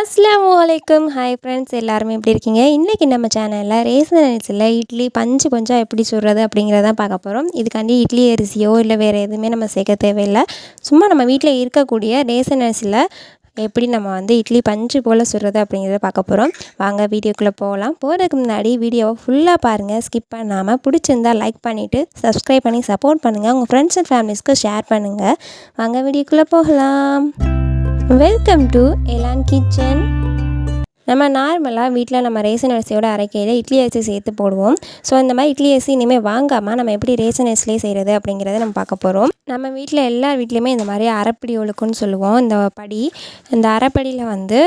அஸ்லாம் வலைக்கம் hi friends எல்லாருமே எப்படி இருக்கீங்க? இன்றைக்கி நம்ம சேனலில் ரேசன் அரிசியில் இட்லி பஞ்சு கொஞ்சம் எப்படி சுடுறது அப்படிங்கிறத பார்க்க போகிறோம் இதுக்காண்டி இட்லி அரிசியோ இல்லை வேறு எதுவுமே நம்ம சேர்க்க தேவையில்லை. சும்மா நம்ம வீட்டில் இருக்கக்கூடிய ரேசன் அரிசியில் எப்படி நம்ம வந்து இட்லி பஞ்சு போல் சுடுறது அப்படிங்கிறத பார்க்க போகிறோம் வாங்க வீடியோக்குள்ளே போகலாம். போகிறதுக்கு முன்னாடி வீடியோவை ஃபுல்லாக பாருங்கள் ஸ்கிப் பண்ணாமல் பிடிச்சிருந்தால் லைக் பண்ணிவிட்டு சப்ஸ்கிரைப் பண்ணி சப்போர்ட் பண்ணுங்கள் உங்கள் ஃப்ரெண்ட்ஸ் அண்ட் ஃபேமிலிஸ்க்கு ஷேர் பண்ணுங்கள் வாங்க வீடியோக்குள்ளே போகலாம். வெல்கம் டு எலான் கிச்சன் நம்ம நார்மலாக வீட்டில் நம்ம ரேசன் அரிசியோட அரைக்கையில் இட்லி அரிசி சேர்த்து போடுவோம். ஸோ இந்த மாதிரி இட்லி அரிசி இனிமேல் வாங்காமல் நம்ம எப்படி ரேசன் அரிசிலே செய்கிறது அப்படிங்கிறத நம்ம பார்க்க போகிறோம் நம்ம வீட்டில் எல்லார் வீட்லேயுமே இந்த மாதிரி அரைப்படி ஒழுக்குன்னு சொல்லுவோம். இந்த படி இந்த அரைப்படியில் வந்து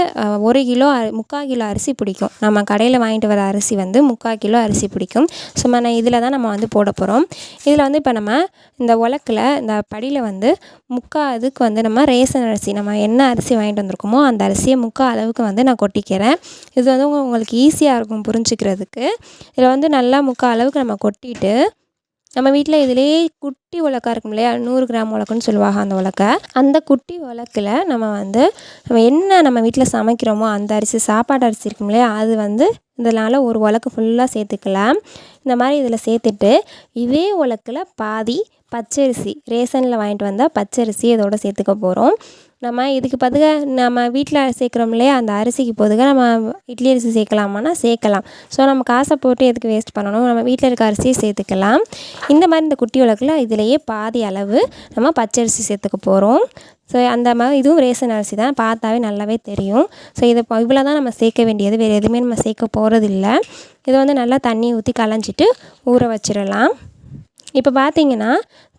ஒரு கிலோ முக்கால் கிலோ அரிசி பிடிக்கும். நம்ம கடையில் வாங்கிட்டு வர அரிசி வந்து முக்கால் கிலோ அரிசி பிடிக்கும். ஸோ நான் இதில் தான் நம்ம வந்து போட போகிறோம் இதில் வந்து இப்போ நம்ம இந்த உலக்கில் இந்த படியில் வந்து முக்கால் இதுக்கு வந்து நம்ம ரேசன் அரிசி நம்ம என்ன அரிசி வாங்கிட்டு வந்திருக்கோமோ அந்த அரிசியை முக்கால் அளவுக்கு வந்து நான் கொட்டிக்கிறேன். இது வந்து உங்களுக்கு ஈஸியாக இருக்கும் புரிஞ்சுக்கிறதுக்கு. இதில் வந்து நல்லா முக்கால் அளவுக்கு நம்ம கொட்டிட்டு நம்ம வீட்டில் இதிலே குட்டி உலக்கா இருக்கும் இல்லையா? நூறு கிராம் உலக்குன்னு சொல்லுவாங்க அந்த உலக்கை. அந்த குட்டி உலக்கில் நம்ம வந்து நம்ம என்ன நம்ம வீட்டில் சமைக்கிறோமோ அந்த அரிசி சாப்பாடு அரிசி இருக்கும் இல்லையா? அது வந்து இதனால் ஒரு உலக்கு ஃபுல்லாக சேர்த்துக்கலாம். இந்த மாதிரி இதில் சேர்த்துட்டு இதே உலக்கில் பாதி பச்சரிசி ரேஷனில் வாங்கிட்டு வந்தால் பச்சரிசி இதோட சேர்த்துக்க போகிறோம் நம்ம இதுக்கு பதிலாக நம்ம வீட்டில் சேர்க்குறோம் இல்லையா? அந்த அரிசிக்கு பொதுவாக நம்ம இட்லி அரிசி சேர்க்கலாமான்னா சேர்க்கலாம். ஸோ நம்ம காசை போட்டு எதுக்கு வேஸ்ட் பண்ணணும்? நம்ம வீட்டில் இருக்க அரிசியை சேர்த்துக்கலாம். இந்த மாதிரி இந்த குட்டி உலக்கில் இதிலையே பாதி அளவு நம்ம பச்சரிசி சேர்த்துக்க போகிறோம் ஸோ அந்த மாதிரி இதுவும் ரேசன் அரிசி தான். பார்த்தாவே நல்லாவே தெரியும். ஸோ இதை இவ்வளோ தான் நம்ம சேர்க்க வேண்டியது. வேறு எதுவுமே நம்ம சேர்க்க போகிறது இல்லை இதை வந்து நல்லா தண்ணி ஊற்றி களைஞ்சிட்டு ஊற வச்சிடலாம். இப்போ பார்த்தீங்கன்னா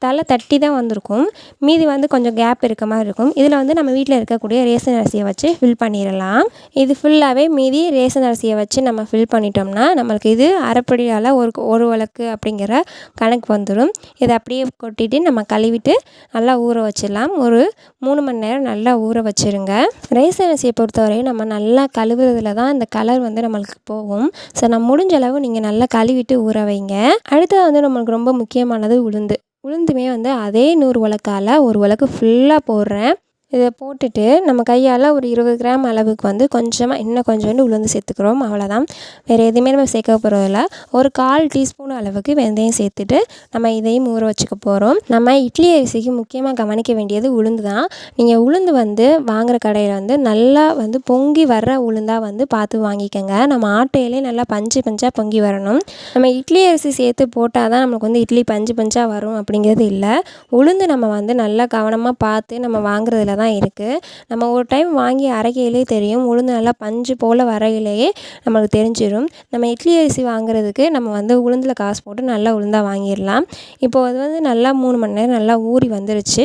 தலை தட்டி தான் வந்திருக்கும். மீதி வந்து கொஞ்சம் கேப் இருக்க மாதிரி இருக்கும். இதில் வந்து நம்ம வீட்டில் இருக்கக்கூடிய ரேசன் அரிசியை வச்சு ஃபில் பண்ணிடலாம். இது ஃபுல்லாகவே மீதி ரேசன் அரிசியை வச்சு நம்ம ஃபில் பண்ணிட்டோம்னா நம்மளுக்கு இது அரைப்படியால் ஒரு ஒரு வழக்கு அப்படிங்கிற கணக்கு வந்துடும் இதை அப்படியே கொட்டிட்டு நம்ம கழுவிட்டு நல்லா ஊற வச்சிடலாம். ஒரு மூணு மணி நேரம் நல்லா ஊற வச்சுருங்க. ரேசன் அரிசியை பொறுத்தவரையும் நம்ம நல்லா கழுவுறதுல தான் இந்த கலர் வந்து நம்மளுக்கு போகும். ஸோ நம்ம முடிஞ்ச அளவு நீங்கள் நல்லா கழுவிட்டு ஊற வைங்க. அடுத்தது வந்து நம்மளுக்கு ரொம்ப முக்கியமானது உளுந்து. உளுந்துமே வந்து அதே நூறு உலக்கால் ஒரு உலக்கு ஃபுல்லாக போடுறேன். இதை போட்டுட்டு நம்ம கையால் ஒரு இருபது கிராம் அளவுக்கு வந்து கொஞ்சமாக இன்னும் கொஞ்சோண்டு உளுந்து சேர்த்துக்கிறோம். அவ்வளோதான் வேறு எதுவுமே நம்ம சேர்க்க போகிறதில்ல ஒரு கால் டீஸ்பூன் அளவுக்கு வெந்தயம் சேர்த்துட்டு நம்ம இதையும் ஊற வச்சுக்க போகிறோம் நம்ம இட்லி அரிசிக்கு முக்கியமாக கவனிக்க வேண்டியது உளுந்து தான் நீங்கள் உளுந்து வந்து வாங்குகிற கடையில் வந்து நல்லா வந்து பொங்கி வர்ற உளுந்தாக வந்து பார்த்து வாங்கிக்கோங்க. நம்ம ஆட்டையிலே நல்லா பஞ்சு பஞ்சாக பொங்கி வரணும். நம்ம இட்லி அரிசி சேர்த்து போட்டால் தான் நமக்கு வந்து இட்லி பஞ்சு பஞ்சாக வரும் அப்படிங்கிறது இல்லை. உளுந்து நம்ம வந்து நல்லா கவனமாக பார்த்து நம்ம வாங்குறதுல தான் தான் இருக்குது நம்ம ஒரு டைம் வாங்கி அரைக்கையிலே தெரியும். உளுந்து நல்லா பஞ்சு போல் வரையிலேயே நம்மளுக்கு தெரிஞ்சிடும் நம்ம இட்லி அரிசி வாங்குறதுக்கு நம்ம வந்து உளுந்தில் காசு போட்டு நல்லா உளுந்தாக வாங்கிடலாம் இப்போ அது வந்து நல்லா மூணு மணி நேரம் நல்லா ஊறி வந்துருச்சு.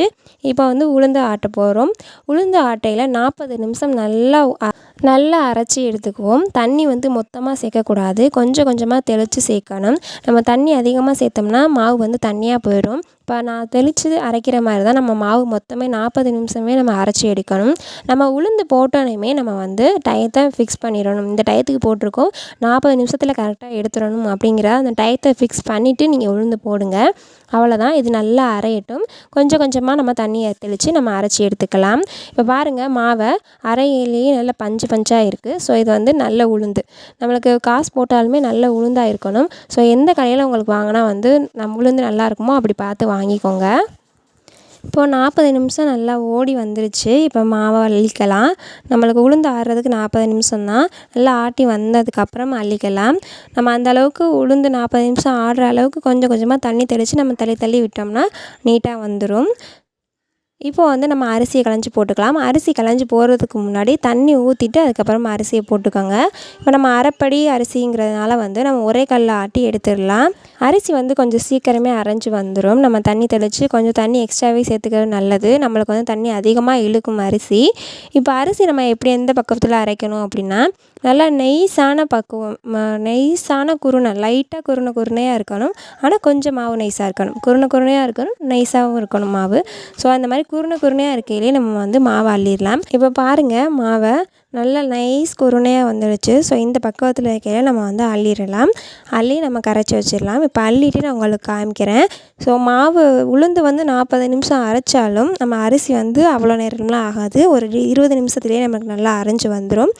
இப்போ வந்து உளுந்து ஆட்ட போகிறோம் உளுந்து ஆட்டையில் நாற்பது நிமிஷம் நல்லா நல்லா அரைச்சி எடுத்துக்குவோம். தண்ணி வந்து மொத்தமாக சேர்க்கக்கூடாது. கொஞ்சம் கொஞ்சமாக தெளித்து சேர்க்கணும். நம்ம தண்ணி அதிகமாக சேர்த்தோம்னா மாவு வந்து தண்ணியாக போயிடும். இப்போ நான் தெளித்து அரைக்கிற மாதிரி தான் நம்ம மாவு மொத்தமே நாற்பது நிமிஷமே நம்ம அரைச்சி எடுக்கணும். நம்ம உளுந்து போட்டோனையுமே நம்ம வந்து டயத்தை ஃபிக்ஸ் பண்ணிடணும். இந்த டயத்துக்கு போட்டிருக்கோம். நாற்பது நிமிஷத்தில் கரெக்டாக எடுத்துடணும் அப்படிங்கிற அந்த டயத்தை ஃபிக்ஸ் பண்ணிவிட்டு நீங்கள் உளுந்து போடுங்க. அவ்வளோதான் இது நல்லா அரையட்டும். கொஞ்சம் கொஞ்சமாக நம்ம தண்ணியை தெளித்து நம்ம அரைச்சி எடுத்துக்கலாம். இப்போ பாருங்கள் மாவை அரையிலேயே நல்ல பஞ்சு பஞ்சாக இருக்குது ஸோ இது வந்து நல்ல உளுந்து. நம்மளுக்கு காசு போட்டாலுமே நல்ல உளுந்தாக இருக்கணும். ஸோ எந்த கடையில் உங்களுக்கு வாங்கினா வந்து நம்ம உளுந்து நல்லா இருக்குமோ அப்படி பார்த்து வாங்க. வாங்கிக்கோங்க. இப்போது நாற்பது நிமிஷம் நல்லா ஓடி வந்துருச்சு. இப்போ மாவை அள்ளிக்கலாம். நம்மளுக்கு உளுந்து ஆடுறதுக்கு நாற்பது நிமிஷம் தான். நல்லா ஆட்டி வந்ததுக்கப்புறம் அள்ளிக்கலாம். நம்ம அந்த அளவுக்கு உளுந்து நாற்பது நிமிஷம் ஆடுற அளவுக்கு கொஞ்சம் கொஞ்சமாக தண்ணி தெளித்து நம்ம தள்ளி தள்ளி விட்டோம்னா நீட்டாக வந்துடும் இப்போ வந்து நம்ம அரிசியை களைஞ்சி போட்டுக்கலாம். அரிசி களைஞ்சி போடுறதுக்கு முன்னாடி தண்ணி ஊற்றிட்டு அதுக்கப்புறமா அரிசியை போட்டுக்கோங்க. இப்போ நம்ம அரைப்படி அரிசிங்கிறதுனால வந்து நம்ம ஒரே கல்லில் ஆட்டி எடுத்துடலாம். அரிசி வந்து கொஞ்சம் சீக்கிரமே அரைஞ்சி வந்துடும் நம்ம தண்ணி தெளித்து கொஞ்சம் தண்ணி எக்ஸ்ட்ராவே சேர்த்துக்கிறது நல்லது. நம்மளுக்கு வந்து தண்ணி அதிகமாக இழுக்கும் அரிசி. இப்போ அரிசி நம்ம எப்படி எந்த பக்கத்தில் அரைக்கணும் அப்படின்னா நல்லா நெய்ஸான பக்குவம் நெய்ஸான குருணை லைட்டாக குருணை குருணையாக இருக்கணும். ஆனால் கொஞ்சம் மாவு நெய்ஸாக இருக்கணும். குருணை குருணையாக இருக்கணும் நெய்ஸாகவும் இருக்கணும் மாவு. ஸோ அந்த மாதிரி குருணை குருணையாக இருக்கையிலே நம்ம வந்து மாவை அள்ளிடலாம். இப்போ பாருங்கள் மாவை நல்லா நைஸ் குருணையாக வந்துடுச்சு ஸோ இந்த பக்குவத்தில் இருக்கையில் நம்ம வந்து அள்ளிடலாம். அள்ளி நம்ம கரைச்சி வச்சிடலாம். இப்போ அள்ளிட்டு நான் உங்களுக்கு காமிக்கிறேன். ஸோ மாவு உளுந்து வந்து நாற்பது நிமிஷம் அரைச்சாலும் நம்ம அரிசி வந்து அவ்வளோ நேரம்லாம் ஆகாது. ஒரு இருபது நிமிஷத்துலேயே நமக்கு நல்லா அரைஞ்சி வந்துடும்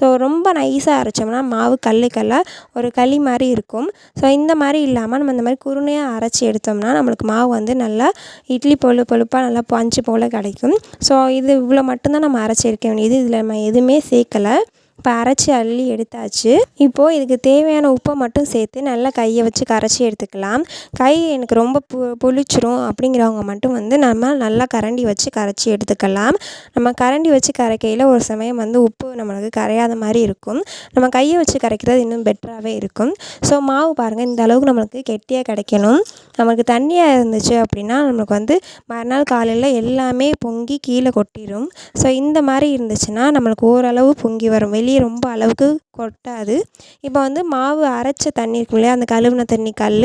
ஸோ ரொம்ப நைஸாக அரைச்சோம்னா மாவு கல் கல்லாக ஒரு களி மாதிரி இருக்கும். ஸோ இந்த மாதிரி இல்லாமல் நம்ம இந்த மாதிரி குருணையாக அரைச்சி எடுத்தோம்னா நம்மளுக்கு மாவு வந்து நல்லா இட்லி பொழு பொழுப்பாக நல்லா பஞ்சு போல் கிடைக்கும். ஸோ இது இவ்வளோ மட்டும்தான் நம்ம அரைச்சி எடுக்க வேண்டியது. இதில் நம்ம எதுவுமே சேர்க்கலை. இப்போ அரைச்சி அள்ளி எடுத்தாச்சு. இப்போது இதுக்கு தேவையான உப்பை மட்டும் சேர்த்து நல்லா கையை வச்சு கரைச்சி எடுத்துக்கலாம். கை எனக்கு ரொம்ப பு புளிச்சிரும் அப்படிங்கிறவங்க மட்டும் வந்து நம்ம நல்லா கரண்டி வச்சு கரைச்சி எடுத்துக்கலாம். நம்ம கரண்டி வச்சு கரைக்கையில் ஒரு சமயம் வந்து உப்பு நம்மளுக்கு கரையாத மாதிரி இருக்கும். நம்ம கையை வச்சு கரைக்கிறது இன்னும் பெட்டராகவே இருக்கும். ஸோ மாவு பாருங்கள் இந்த அளவுக்கு நம்மளுக்கு கெட்டியாக கிடைக்கணும். நம்மளுக்கு தண்ணியாக இருந்துச்சு அப்படின்னா நம்மளுக்கு வந்து மறுநாள் காலையில் எல்லாமே பொங்கி கீழே கொட்டிடும் ஸோ இந்த மாதிரி இருந்துச்சுன்னா நம்மளுக்கு ஓரளவு பொங்கி வரும். வெளியே ரொம்ப அளவுக்கு கொட்டாது. இப்போ வந்து மாவு அரைச்ச தண்ணி இருக்கும் இல்லையா அந்த கழுவுன தண்ணி கல்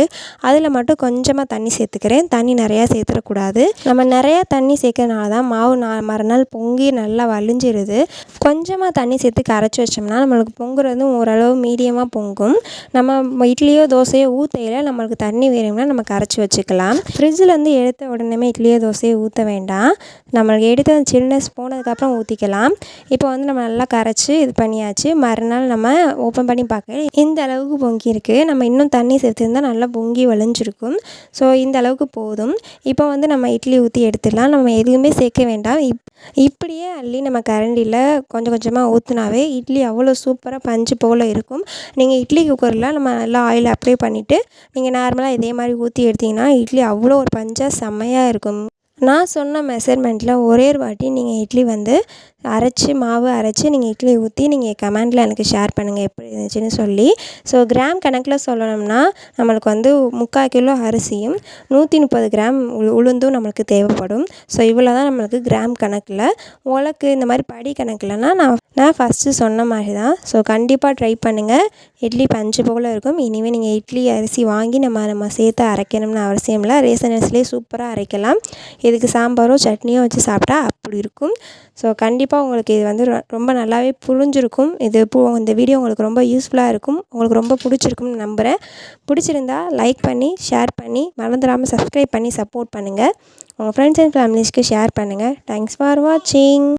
அதில் மட்டும் கொஞ்சமாக தண்ணி சேர்த்துக்கிறேன். தண்ணி நிறையா சேர்த்துடக்கூடாது நம்ம நிறையா தண்ணி சேர்க்கறனால தான் மாவு நா மறுநாள் பொங்கி நல்லா வழிஞ்சிருது. கொஞ்சமாக தண்ணி சேர்த்து கரைச்சி வச்சோம்னா நம்மளுக்கு பொங்குறதும் ஓரளவு மீடியமாக பொங்கும். நம்ம இட்லியோ தோசையோ ஊற்றையில் நம்மளுக்கு தண்ணி வேணும்னா நம்ம கரைச்சி வச்சுக்கலாம். ஃப்ரிட்ஜிலேருந்து எடுத்த உடனே இட்லியோ தோசையோ ஊற்ற வேண்டாம். நம்மளுக்கு எடுத்த சில்னஸ் போனதுக்கப்புறம் ஊற்றிக்கலாம் இப்போ வந்து நம்ம நல்லா கரைச்சி இது பண்ணி பண்ணியாச்சு. மறுநாள் நம்ம ஓப்பன் பண்ணி பார்க்க இந்த அளவுக்கு பொங்கி இருக்குது நம்ம இன்னும் தண்ணி சேர்த்துருந்தால் நல்லா பொங்கி வளைஞ்சிருக்கும் ஸோ இந்த அளவுக்கு போதும். இப்போ வந்து நம்ம இட்லி ஊற்றி எடுத்துடலாம். நம்ம எதுவுமே சேர்க்க வேண்டாம். இப் இப்படியே அள்ளி நம்ம கரண்டியில் கொஞ்சம் கொஞ்சமாக ஊற்றுனாவே இட்லி அவ்வளோ சூப்பராக பஞ்சு போல் இருக்கும். நீங்கள் இட்லி குக்கரில் நம்ம நல்லா ஆயில் அப்ளை பண்ணிவிட்டு நீங்கள் நார்மலாக இதே மாதிரி ஊற்றி எடுத்திங்கன்னா இட்லி அவ்வளோ ஒரு பஞ்சாக செம்மையாக இருக்கும். நான் சொன்ன மெஷர்மெண்ட்டில் ஒரே ஒரு வாட்டி நீங்கள் இட்லி வந்து அரைச்சி மாவு அரைச்சி நீங்கள் இட்லி ஊற்றி நீங்கள் கமெண்டில் எனக்கு ஷேர் பண்ணுங்கள் எப்படி இருந்துச்சுன்னு சொல்லி. ஸோ கிராம் கணக்கில் சொல்லணும்னா நம்மளுக்கு வந்து முக்கால் கிலோ அரிசியும் நூற்றி முப்பது கிராம் உ உளுந்தும் நம்மளுக்கு தேவைப்படும். ஸோ இவ்வளோ தான் நம்மளுக்கு கிராம் கணக்கில். உலக்கு இந்த மாதிரி படி கணக்கில்னா நான் நான் ஃபஸ்ட்டு சொன்ன மாதிரி தான் ஸோ கண்டிப்பாக ட்ரை பண்ணுங்கள் இட்லி பஞ்சு போல் இருக்கும். இனிமேல் நீங்கள் இட்லி அரிசி வாங்கி நம்ம நம்ம சேர்த்து அரைக்கணும்னு அவசியம் இல்லை. ரேசன் அரிசிலே சூப்பராக அரைக்கலாம். இதுக்கு சாம்பாரோ சட்னியோ வச்சு சாப்பிட்டா அப்படி இருக்கும். ஸோ கண்டிப்பாக உங்களுக்கு இது வந்து ரொம்ப நல்லாவே புரிஞ்சிருக்கும். இது பூ இந்த வீடியோ உங்களுக்கு ரொம்ப யூஸ்ஃபுல்லாக இருக்கும். உங்களுக்கு ரொம்ப பிடிச்சிருக்கும்னு நம்புகிறேன் பிடிச்சிருந்தா லைக் பண்ணி ஷேர் பண்ணி மறந்துடாமல் சப்ஸ்கிரைப் பண்ணி சப்போர்ட் பண்ணுங்கள் உங்கள் ஃப்ரெண்ட்ஸ் அண்ட் ஃபேமிலிஸ்க்கு ஷேர் பண்ணுங்கள் தேங்க்ஸ் ஃபார் வாட்சிங்